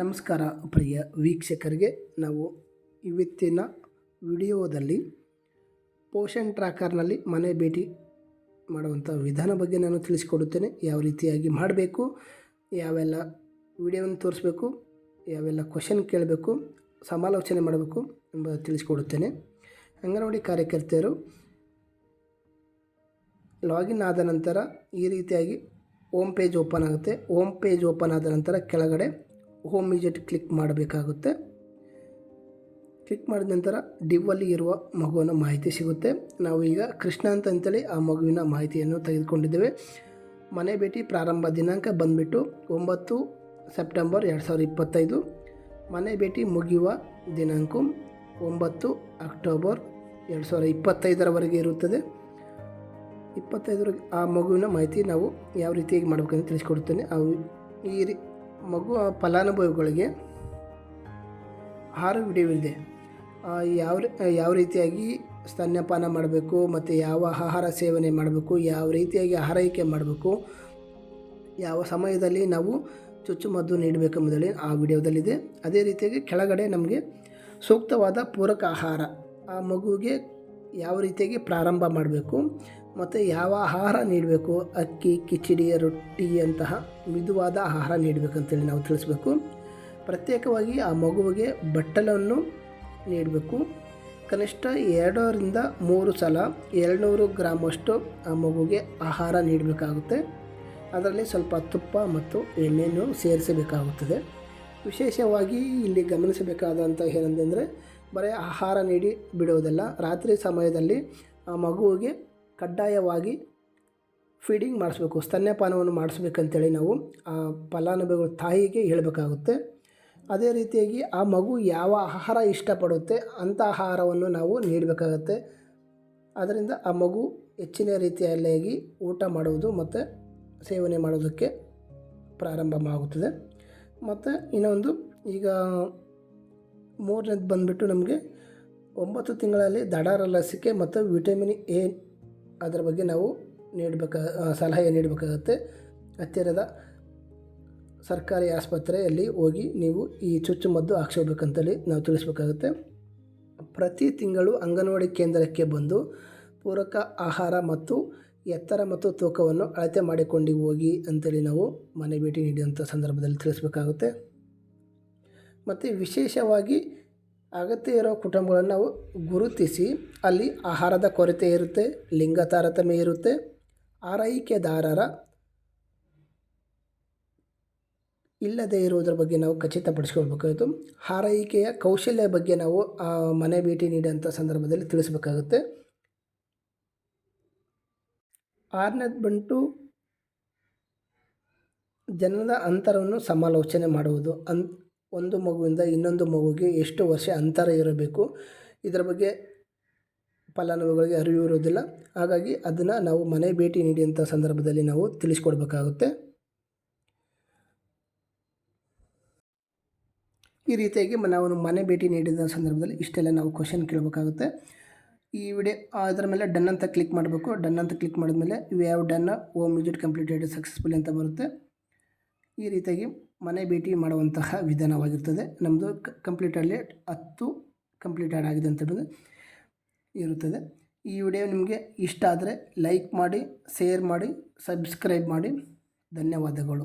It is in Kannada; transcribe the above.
ನಮಸ್ಕಾರ, ಪ್ರಿಯ ವೀಕ್ಷಕರಿಗೆ. ನಾವು ಇವತ್ತಿನ ವಿಡಿಯೋದಲ್ಲಿ ಪೋಷನ್ ಟ್ರ್ಯಾಕರ್ನಲ್ಲಿ ಮನೆ ಭೇಟಿ ಮಾಡುವಂಥ ವಿಧಾನ ಬಗ್ಗೆ ನಾನು ತಿಳಿಸಿಕೊಡುತ್ತೇನೆ. ಯಾವ ರೀತಿಯಾಗಿ ಮಾಡಬೇಕು, ಯಾವೆಲ್ಲ ವಿಡಿಯೋವನ್ನು ತೋರಿಸ್ಬೇಕು, ಯಾವೆಲ್ಲ ಕ್ವಶನ್ ಕೇಳಬೇಕು, ಸಮಾಲೋಚನೆ ಮಾಡಬೇಕು ಎಂಬ ತಿಳಿಸಿಕೊಡುತ್ತೇನೆ. ಅಂಗನವಾಡಿ ಕಾರ್ಯಕರ್ತೆಯರು ಲಾಗಿನ್ ಆದ ನಂತರ ಈ ರೀತಿಯಾಗಿ ಓಮ್ ಪೇಜ್ ಓಪನ್ ಆಗುತ್ತೆ. ಓಮ್ ಪೇಜ್ ಓಪನ್ ಆದ ನಂತರ ಕೆಳಗಡೆ ಹೋಮ್ ವಿಜೆಟ್ ಕ್ಲಿಕ್ ಮಾಡಬೇಕಾಗುತ್ತೆ. ಕ್ಲಿಕ್ ಮಾಡಿದ ನಂತರ ಡಿವ್ವಲ್ಲಿ ಇರುವ ಮಗುವಿನ ಮಾಹಿತಿ ಸಿಗುತ್ತೆ. ನಾವು ಈಗ ಕೃಷ್ಣ ಅಂತ ಅಂತೇಳಿ ಆ ಮಗುವಿನ ಮಾಹಿತಿಯನ್ನು ತೆಗೆದುಕೊಂಡಿದ್ದೇವೆ. ಮನೆ ಭೇಟಿ ಪ್ರಾರಂಭ ದಿನಾಂಕ ಬಂದುಬಿಟ್ಟು ಒಂಬತ್ತು ಸೆಪ್ಟೆಂಬರ್ ಎರಡು ಸಾವಿರದ ಇಪ್ಪತ್ತೈದು. ಮನೆ ಭೇಟಿ ಮುಗಿಯುವ ದಿನಾಂಕ ಒಂಬತ್ತು ಅಕ್ಟೋಬರ್ ಎರಡು ಸಾವಿರದ ಇಪ್ಪತ್ತೈದರವರೆಗೆ ಇರುತ್ತದೆ. ಇಪ್ಪತ್ತೈದರ ಆ ಮಗುವಿನ ಮಾಹಿತಿ ನಾವು ಯಾವ ರೀತಿಯಾಗಿ ಮಾಡಬೇಕಂತ ತಿಳಿಸ್ಕೊಡ್ತೇನೆ. ಅವು ಈ ಮಗು ಫಲಾನುಭವಿಗಳಿಗೆ ಆಹಾರ ವಿಡಿಯೋವಿದೆ ಯಾವ ಯಾವ ರೀತಿಯಾಗಿ ಸ್ತನ್ಯಪಾನ ಮಾಡಬೇಕು ಮತ್ತು ಯಾವ ಆಹಾರ ಸೇವನೆ ಮಾಡಬೇಕು, ಯಾವ ರೀತಿಯಾಗಿ ಆರೈಕೆ ಮಾಡಬೇಕು, ಯಾವ ಸಮಯದಲ್ಲಿ ನಾವು ಚುಚ್ಚುಮದ್ದು ನೀಡಬೇಕೆಂಬುದಲ್ಲಿ ಆ ವಿಡಿಯೋದಲ್ಲಿದೆ. ಅದೇ ರೀತಿಯಾಗಿ ಕೆಳಗಡೆ ನಮಗೆ ಸೂಕ್ತವಾದ ಪೂರಕ ಆಹಾರ, ಆ ಮಗುವಿಗೆ ಯಾವ ರೀತಿಯಾಗಿ ಪ್ರಾರಂಭ ಮಾಡಬೇಕು ಮತ್ತು ಯಾವ ಆಹಾರ ನೀಡಬೇಕು, ಅಕ್ಕಿ, ಕಿಚಡಿ ರೊಟ್ಟಿಯಂತಹ ಮಿದುವಾದ ಆಹಾರ ನೀಡಬೇಕಂತೇಳಿ ನಾವು ತಿಳಿಸ್ಬೇಕು. ಪ್ರತ್ಯೇಕವಾಗಿ ಆ ಮಗುವಿಗೆ ಬಟ್ಟಲನ್ನು ನೀಡಬೇಕು. ಕನಿಷ್ಠ ಎರಡರಿಂದ ಮೂರು ಸಲ ಎರಡುನೂರು ಗ್ರಾಮಷ್ಟು ಆ ಮಗುಗೆ ಆಹಾರ ನೀಡಬೇಕಾಗುತ್ತೆ. ಅದರಲ್ಲಿ ಸ್ವಲ್ಪ ತುಪ್ಪ ಮತ್ತು ಎಣ್ಣೆಯನ್ನು ಸೇರಿಸಬೇಕಾಗುತ್ತದೆ. ವಿಶೇಷವಾಗಿ ಇಲ್ಲಿ ಗಮನಿಸಬೇಕಾದಂಥ ಏನಂತಂದರೆ, ಬರೀ ಆಹಾರ ನೀಡಿ ಬಿಡುವುದಲ್ಲ. ರಾತ್ರಿ ಸಮಯದಲ್ಲಿ ಆ ಮಗುವಿಗೆ ಕಡ್ಡಾಯವಾಗಿ ಫೀಡಿಂಗ್ ಮಾಡಿಸ್ಬೇಕು, ಸ್ತನ್ಯಪಾನವನ್ನು ಮಾಡಿಸ್ಬೇಕಂತೇಳಿ ನಾವು ಆ ಫಲಾನುಭವಿಗಳ ತಾಯಿಗೆ ಹೇಳಬೇಕಾಗುತ್ತೆ. ಅದೇ ರೀತಿಯಾಗಿ ಆ ಮಗು ಯಾವ ಆಹಾರ ಇಷ್ಟಪಡುತ್ತೆ ಅಂಥ ಆಹಾರವನ್ನು ನಾವು ನೀಡಬೇಕಾಗುತ್ತೆ. ಅದರಿಂದ ಆ ಮಗು ಹೆಚ್ಚಿನ ರೀತಿಯಲ್ಲಿ ಊಟ ಮಾಡುವುದು ಮತ್ತು ಸೇವನೆ ಮಾಡೋದಕ್ಕೆ ಪ್ರಾರಂಭವಾಗುತ್ತದೆ. ಮತ್ತು ಇನ್ನೊಂದು, ಈಗ ಮೂರನೇದು ಬಂದುಬಿಟ್ಟು ನಮಗೆ ಒಂಬತ್ತು ತಿಂಗಳಲ್ಲಿ ದಡಾರ ಲಸಿಕೆ ಮತ್ತು ವಿಟಮಿನ್ ಎ ಅದರ ಬಗ್ಗೆ ನಾವು ನೀಡಬೇಕ ಸಲಹೆ ನೀಡಬೇಕಾಗತ್ತೆ. ಹತ್ತಿರದ ಸರ್ಕಾರಿ ಆಸ್ಪತ್ರೆಯಲ್ಲಿ ಹೋಗಿ ನೀವು ಈ ಚುಚ್ಚುಮದ್ದು ಹಾಕ್ಸ್ಕೋಬೇಕಂತೇಳಿ ನಾವು ತಿಳಿಸ್ಬೇಕಾಗುತ್ತೆ. ಪ್ರತಿ ತಿಂಗಳು ಅಂಗನವಾಡಿ ಕೇಂದ್ರಕ್ಕೆ ಬಂದು ಪೂರಕ ಆಹಾರ ಮತ್ತು ಎತ್ತರ ಮತ್ತು ತೂಕವನ್ನು ಅಳತೆ ಮಾಡಿಕೊಂಡು ಹೋಗಿ ಅಂತೇಳಿ ನಾವು ಮನೆ ಭೇಟಿ ನೀಡಿದಂಥ ಸಂದರ್ಭದಲ್ಲಿ ತಿಳಿಸಬೇಕಾಗುತ್ತೆ. ಮತ್ತು ವಿಶೇಷವಾಗಿ ಅಗತ್ಯ ಇರೋ ಕುಟುಂಬಗಳನ್ನು ನಾವು ಗುರುತಿಸಿ ಅಲ್ಲಿ ಆಹಾರದ ಕೊರತೆ ಇರುತ್ತೆ, ಲಿಂಗ ತಾರತಮ್ಯ ಇರುತ್ತೆ, ಆರೈಕೆದಾರರ ಇಲ್ಲದೇ ಇರುವುದರ ಬಗ್ಗೆ ನಾವು ಖಚಿತಪಡಿಸ್ಕೊಳ್ಬೇಕಾಯಿತು ಆರೈಕೆಯ ಕೌಶಲ್ಯ ಬಗ್ಗೆ ನಾವು ಮನೆ ಭೇಟಿ ನೀಡುವಂಥ ಸಂದರ್ಭದಲ್ಲಿ ತಿಳಿಸ್ಬೇಕಾಗುತ್ತೆ. ಆರನೇದು ಬಂಟು ಜನದ ಅಂತರವನ್ನು ಸಮಾಲೋಚನೆ ಮಾಡುವುದು. ಅನ್ ಒಂದು ಮಗುವಿಂದ ಇನ್ನೊಂದು ಮಗುವಿಗೆ ಎಷ್ಟು ವರ್ಷ ಅಂತರ ಇರಬೇಕು? ಇದರ ಬಗ್ಗೆ ಫಲಾನುಭವಿಗಳಿಗೆ ಅರಿವು ಇರೋದಿಲ್ಲ ಹಾಗಾಗಿ ಅದನ್ನು ನಾವು ಮನೆ ಭೇಟಿ ನೀಡಿದಂಥ ಸಂದರ್ಭದಲ್ಲಿ ನಾವು ತಿಳಿಸ್ಕೊಡ್ಬೇಕಾಗುತ್ತೆ. ಈ ರೀತಿಯಾಗಿ ನಾವು ಮನೆ ಭೇಟಿ ನೀಡಿದ ಸಂದರ್ಭದಲ್ಲಿ ಇಷ್ಟೆಲ್ಲ ನಾವು ಕ್ವಶನ್ ಕೇಳಬೇಕಾಗುತ್ತೆ. ಈ ವಿಡಿಯೋ ಅದರ ಮೇಲೆ ಡನ್ ಅಂತ ಕ್ಲಿಕ್ ಮಾಡಬೇಕು. ಡನ್ ಅಂತ ಕ್ಲಿಕ್ ಮಾಡಿದ್ಮೇಲೆ ಇವು ಯಾವ done home visit completed successful ಅಂತ ಬರುತ್ತೆ. ಈ ರೀತಿಯಾಗಿ ಮನೆ ಭೇಟಿ ಮಾಡುವಂತಹ ವಿಧಾನವಾಗಿರ್ತದೆ. ನಮ್ಮದು ಕಂಪ್ಲೀಟಲ್ಲಿ ಹತ್ತು ಕಂಪ್ಲೀಟೆಡ್ ಆಗಿದೆ ಅಂತ ಬಂದು ಇರುತ್ತದೆ. ಈ ವಿಡಿಯೋ ನಿಮಗೆ ಇಷ್ಟ ಆದರೆ ಲೈಕ್ ಮಾಡಿ ಶೇರ್ ಮಾಡಿ ಸಬ್ಸ್ಕ್ರೈಬ್ ಮಾಡಿ. ಧನ್ಯವಾದಗಳು.